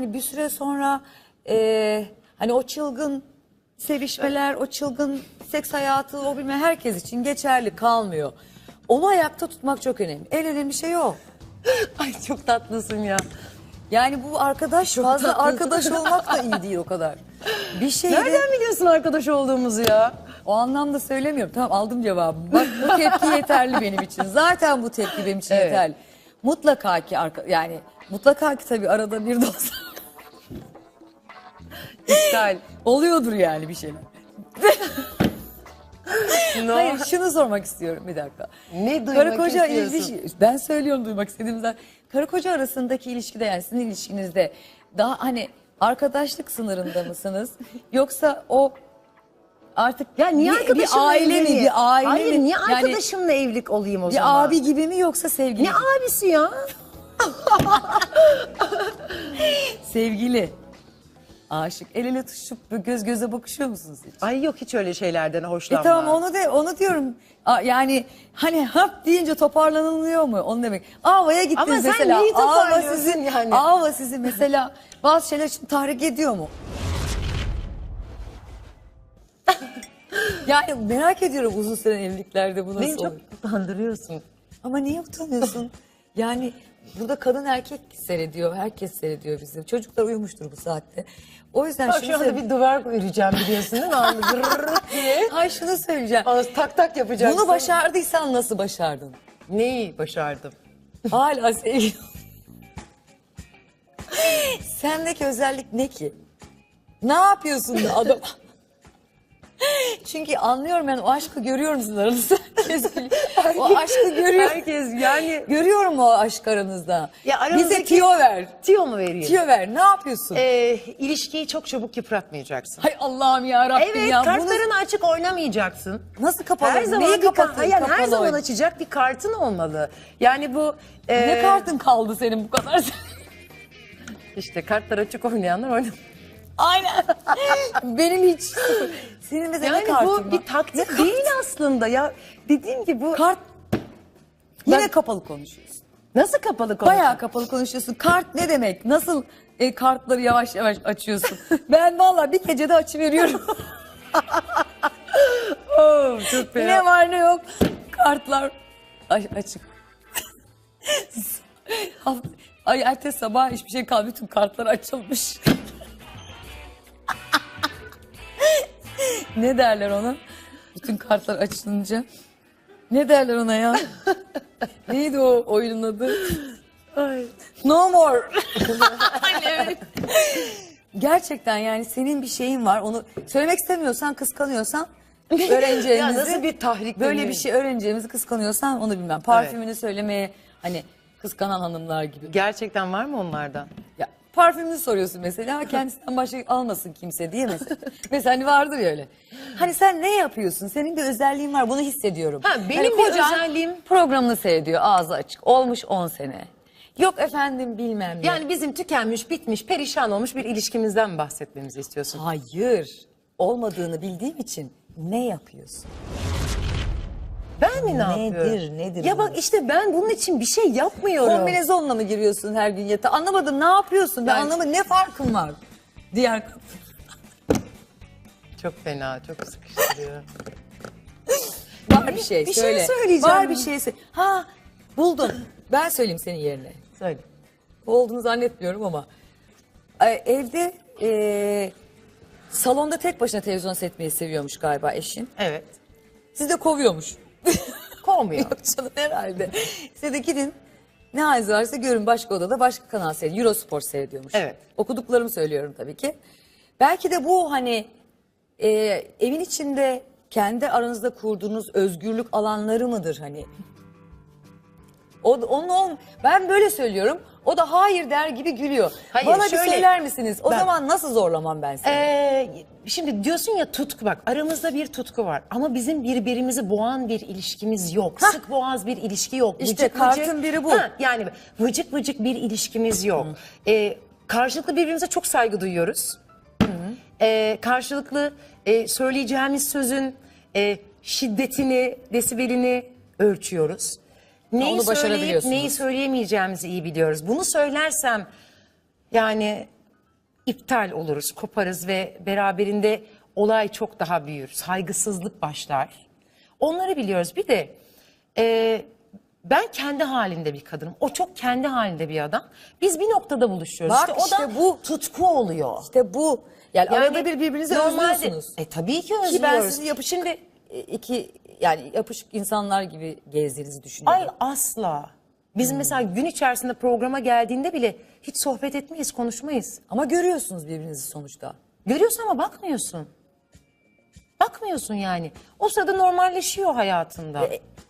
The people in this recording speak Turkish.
Yani bir süre sonra e, hani o çılgın sevişmeler, o çılgın seks hayatı o bilme herkes için geçerli kalmıyor. Onu ayakta tutmak çok önemli. En önemli şey o. Ay çok tatlısın ya. Yani bu arkadaş fazla tatlı. arkadaş olmak da iyi değil o kadar. Bir şey Nereden biliyorsun arkadaş olduğumuzu ya? o anlamda söylemiyorum. Tamam aldım cevabımı. Bak bu tepki yeterli benim için. Zaten bu tepki benim için Evet. yeterli. Mutlaka ki arka, yani mutlaka ki tabii arada bir de olsa İptal. oluyordur yani bir şeyler. No. Hayır şunu sormak istiyorum bir dakika. Ne duymak Karı koca istiyorsun? ilişki, ben söylüyorum duymak istediğimden. Karı koca arasındaki ilişkide yani sizin ilişkinizde daha hani arkadaşlık sınırında mısınız? Yoksa o artık Ya niye bir, bir aile mi bir aile Hayır mi? niye Yani arkadaşımla evlilik olayım o bir zaman? abi gibi mi yoksa sevgili Ne mi? abisi ya? Sevgili. Aşık. El ele tutuşup göz göze bakışıyor musunuz hiç? Ay yok hiç öyle şeylerden E hoşlanmam. tamam onu de onu diyorum. A- Yani hani hap deyince toparlanılıyor mu? Onu demek. Ava'ya gittiniz Ama sen mesela. neyi Ava toparlıyorsun sizi, yani? Ava sizi mesela bazı şeyler için tahrik ediyor mu? yani merak ediyorum uzun süren evliliklerde bu nasıl Beni çok oluyor? utandırıyorsun. Ama niye utanıyorsun? Yani burada kadın erkek seyrediyor, herkes seyrediyor bizi. Çocuklar uyumuştur bu saatte. O yüzden Bak şu anda söyle- bir duvar öreceğim biliyorsun değil mi? Anlı gırrrr diye. Ay şunu söyleyeceğim. Ağız tak tak yapacaksın. Bunu başardıysan nasıl başardın? Neyi başardım? Hala sevgili. Sendeki özellik ne ki? Ne yapıyorsun da adam? Çünkü anlıyorum ben o aşkı görüyorum sizin aranızda. Herkes o aşkı görüyor. Herkes yani. Görüyorum o aşk aranızda. Ya Bize aramızdaki- tiyo ver. Tiyo mu vereyim? Tiyo ver. Ne yapıyorsun? Ee, ilişkiyi çok çabuk yıpratmayacaksın. Hay Allah'ım ya Rabbim Evet ya. Bunu kartlarını açık oynamayacaksın. nasıl kapalı? Her zaman Neyi bir ka- kapatın? hayır, her kapalı zaman açacak bir kartın olmalı. Yani bu e, Ne kartın kaldı senin bu kadar? işte kartlar açık oynayanlar oynar. Aynen. Benim hiç. Senin mesela ne Yani kartın bu var? bir taktik değil aslında ya. Dediğim gibi bu Kart. Yine Ben- kapalı konuşuyorsun. nasıl kapalı konu? Bayağı kapalı konuşuyorsun. Kart ne demek? Nasıl e, kartları yavaş yavaş açıyorsun? ben vallahi bir gecede açıveriyorum. Oh, çok fena. ne var ne yok. Kartlar a- açık. Ay ertesi sabah hiçbir şey kalmadı. Bütün kartlar açılmış. Ne derler ona? Bütün kartlar açılınca. Ne derler ona ya? Neydi o oyunun adı? Ay. No more. evet. Gerçekten yani senin bir şeyin var. Onu söylemek istemiyorsan, kıskanıyorsan öğreneceğimizi. Ya nasıl bir tahrik Böyle bir şey öğreneceğimizi kıskanıyorsan onu bilmem. Parfümünü söylemeye hani kıskanan hanımlar gibi. Gerçekten var mı onlardan? Ya parfümünü soruyorsun mesela kendisinden başka almasın kimse diye mesela. mesela hani vardır ya öyle. Hani sen ne yapıyorsun? Senin bir özelliğin var bunu hissediyorum. Ha, benim Hani bir kocan özelliğim- Programını seyrediyor ağzı açık. Olmuş 10 sene. Yok efendim bilmem ne. Yani bizim tükenmiş, bitmiş, perişan olmuş bir ilişkimizden bahsetmemizi istiyorsun. Hayır. Olmadığını bildiğim için ne yapıyorsun? Ben mi ne Nedir, yapıyorum? nedir Ya bu? bak işte ben bunun için bir şey yapmıyorum. Kombinezonla mı giriyorsun her gün yatağa? Anlamadım ne yapıyorsun? Ben Ben- anlamadım ne farkın var? Diğer Çok fena, çok sıkıştırıyor. var bir şey Bir şey söyle. söyleyeceğim. Var bir şey. Ha buldum. Ben söyleyeyim senin yerine. Söyle. Olduğunu zannetmiyorum ama. e, Evde e, salonda tek başına televizyon seyretmeyi seviyormuş galiba eşin. Evet. Siz de kovuyormuş. Kovmuyor. Yok canım herhalde. Size de gidin ne haliniz varsa görün başka odada başka kanal seyrediyor. Eurosport seyrediyormuş. Evet. Okuduklarımı söylüyorum tabii ki. Belki de bu hani e, evin içinde kendi aranızda kurduğunuz özgürlük alanları mıdır hani? O, onun, onun- ben böyle söylüyorum. O da hayır der gibi gülüyor. Hayır, Bana şöyle- bir söyler misiniz? O Ben- zaman nasıl zorlamam ben seni? Ee, şimdi diyorsun ya tutku bak aramızda bir tutku var ama bizim birbirimizi boğan bir ilişkimiz yok. Sık boğaz bir ilişki yok. İşte kartın biri bu. Ha, yani vıcık vıcık bir ilişkimiz yok. Ee, karşılıklı birbirimize çok saygı duyuyoruz. Ee, karşılıklı e, söyleyeceğimiz sözün e, şiddetini, desibelini ölçüyoruz. Neyi onu söyleyip başarabiliyorsunuz. neyi söyleyemeyeceğimizi iyi biliyoruz. Bunu söylersem yani iptal oluruz, koparız ve beraberinde olay çok daha büyür. Saygısızlık başlar. Onları biliyoruz. Bir de e, ben kendi halinde bir kadınım. O çok kendi halinde bir adam. Biz bir noktada buluşuyoruz. Bak işte o işte da bu. tutku oluyor. İşte bu. Yani, Yani arada bir birbirinizi normalde- özlüyorsunuz. E tabii ki Ki özlüyoruz. ben sizi yapışık Şimdi iki yani yapışık insanlar gibi gezdiğinizi ay düşünüyorum. asla. Biz mesela gün içerisinde programa geldiğinde bile hiç sohbet etmeyiz, konuşmayız. Ama görüyorsunuz birbirinizi sonuçta. Görüyorsun ama bakmıyorsun. Bakmıyorsun yani. O sırada normalleşiyor hayatında. E,